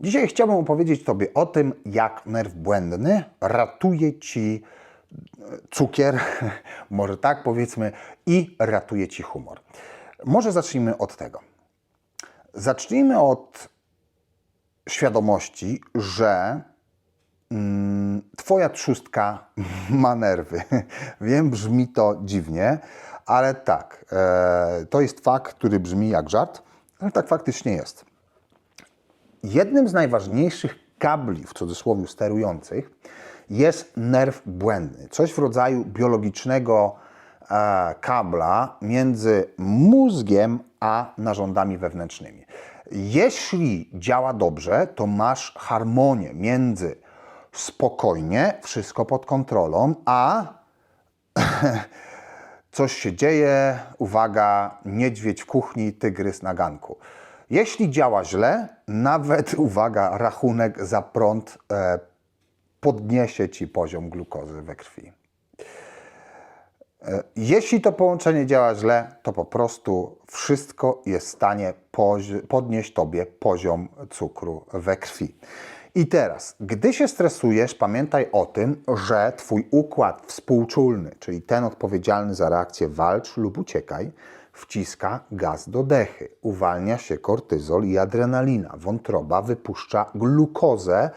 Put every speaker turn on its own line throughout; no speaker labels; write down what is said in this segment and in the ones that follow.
Dzisiaj chciałbym opowiedzieć Tobie o tym, jak nerw błędny ratuje Ci e, cukier, może tak powiedzmy, i ratuje Ci humor. Może zacznijmy od tego. Zacznijmy od świadomości, że mm, Twoja trzustka ma nerwy. Wiem, brzmi to dziwnie, ale tak, e, to jest fakt, który brzmi jak żart, ale tak faktycznie jest. Jednym z najważniejszych kabli, w cudzysłowie sterujących, jest nerw błędny. Coś w rodzaju biologicznego e, kabla między mózgiem a narządami wewnętrznymi. Jeśli działa dobrze, to masz harmonię między spokojnie, wszystko pod kontrolą, a coś się dzieje, uwaga, niedźwiedź w kuchni, tygrys na ganku. Jeśli działa źle, nawet, uwaga, rachunek za prąd e, podniesie Ci poziom glukozy we krwi. E, Jeśli to połączenie działa źle, to po prostu wszystko jest w stanie podnieść Tobie poziom cukru we krwi. I teraz, gdy się stresujesz, pamiętaj o tym, że Twój układ współczulny, czyli ten odpowiedzialny za reakcję walcz lub uciekaj, wciska gaz do dechy. Uwalnia się kortyzol i adrenalina. Wątroba wypuszcza glukozę,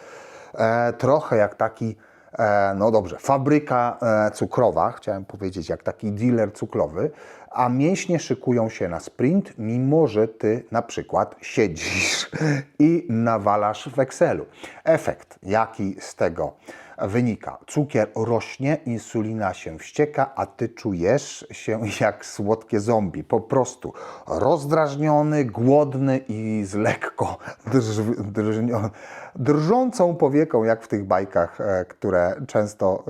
e, trochę jak taki, e, no dobrze, fabryka e, cukrowa, chciałem powiedzieć, jak taki dealer cukrowy, a mięśnie szykują się na sprint, mimo że ty na przykład siedzisz i nawalasz w Excelu. Efekt, jaki z tego wynika? Cukier rośnie, insulina się wścieka, a ty czujesz się jak słodkie zombie. Po prostu rozdrażniony, głodny i z lekko drż, drżnio, drżącą powieką, jak w tych bajkach, e, które często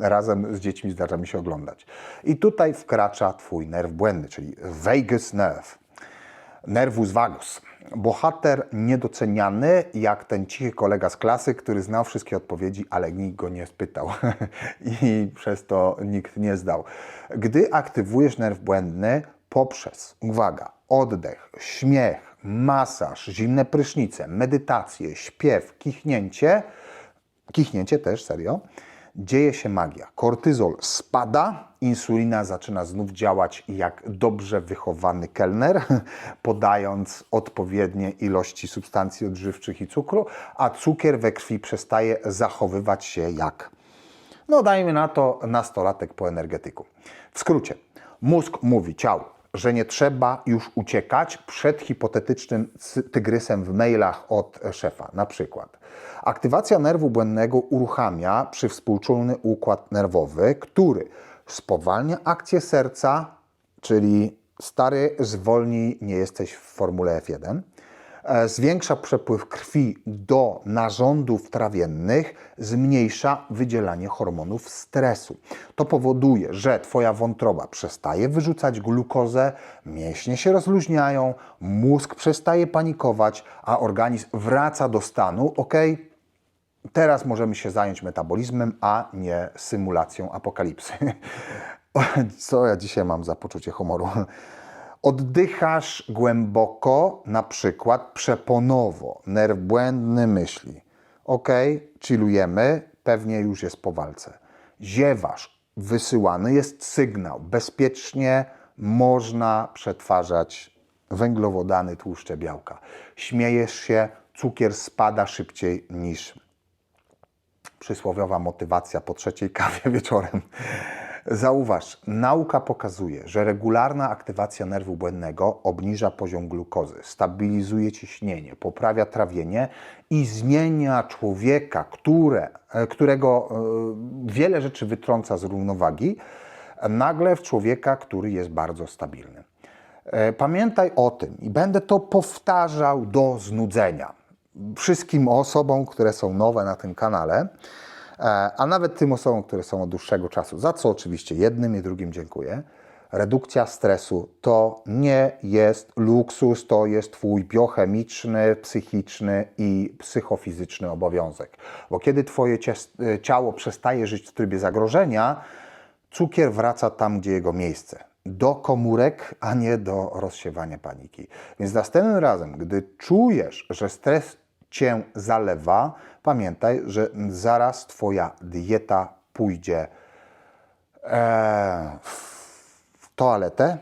e, razem z dziećmi zdarza mi się oglądać. I tutaj wkracza twój nerw błędny, czyli vagus nerve. Nervus vagus. Bohater niedoceniany, jak ten cichy kolega z klasy, który znał wszystkie odpowiedzi, ale nikt go nie spytał i przez to nikt nie zdał. Gdy aktywujesz nerw błędny poprzez, uwaga, oddech, śmiech, masaż, zimne prysznice, medytację, śpiew, kichnięcie, kichnięcie też, serio, dzieje się magia. Kortyzol spada, insulina zaczyna znów działać jak dobrze wychowany kelner, podając odpowiednie ilości substancji odżywczych i cukru, a cukier we krwi przestaje zachowywać się jak, no dajmy na to, nastolatek po energetyku. W skrócie, mózg mówi ciału, że nie trzeba już uciekać przed hipotetycznym tygrysem w mailach od szefa. Na przykład aktywacja nerwu błędnego uruchamia przywspółczulny układ nerwowy, który spowalnia akcję serca, czyli stary, zwolnij, nie jesteś w formule F1, e, zwiększa przepływ krwi do narządów trawiennych, zmniejsza wydzielanie hormonów stresu. To powoduje, że Twoja wątroba przestaje wyrzucać glukozę, mięśnie się rozluźniają, mózg przestaje panikować, a organizm wraca do stanu, ok, teraz możemy się zająć metabolizmem, a nie symulacją apokalipsy. Co ja dzisiaj mam za poczucie humoru? Oddychasz głęboko, na przykład przeponowo, nerw błędny myśli. Ok, chillujemy, pewnie już jest po walce. Ziewasz, wysyłany jest sygnał. Bezpiecznie można przetwarzać węglowodany, tłuszcze, białka. Śmiejesz się, cukier spada szybciej niż przysłowiowa motywacja po trzeciej kawie wieczorem. Zauważ, nauka pokazuje, że regularna aktywacja nerwu błędnego obniża poziom glukozy, stabilizuje ciśnienie, poprawia trawienie i zmienia człowieka, które, e, którego e, wiele rzeczy wytrąca z równowagi, nagle w człowieka, który jest bardzo stabilny. E, Pamiętaj o tym i będę to powtarzał do znudzenia wszystkim osobom, które są nowe na tym kanale, a nawet tym osobom, które są od dłuższego czasu, za co oczywiście jednym i drugim dziękuję. Redukcja stresu to nie jest luksus, to jest Twój biochemiczny, psychiczny i psychofizyczny obowiązek. Bo kiedy Twoje cie- ciało przestaje żyć w trybie zagrożenia, cukier wraca tam, gdzie jego miejsce. Do komórek, a nie do rozsiewania paniki. Więc następnym razem, gdy czujesz, że stres cię zalewa, pamiętaj, że zaraz twoja dieta pójdzie e, w toaletę,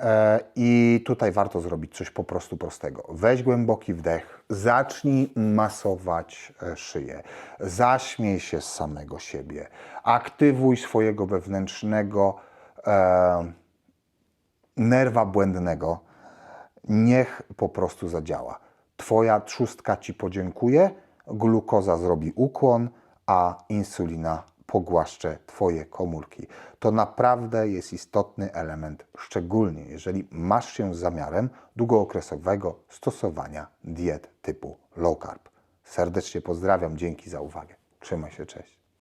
E, I tutaj warto zrobić coś po prostu prostego. Weź głęboki wdech, zacznij masować e, szyję, zaśmiej się z samego siebie, aktywuj swojego wewnętrznego nerwa błędnego. Niech po prostu zadziała. Twoja trzustka ci podziękuje, glukoza zrobi ukłon, a insulina pogłaszcze Twoje komórki. To naprawdę jest istotny element, szczególnie jeżeli masz się z zamiarem długookresowego stosowania diet typu low carb. Serdecznie pozdrawiam, dzięki za uwagę. Trzymaj się, cześć.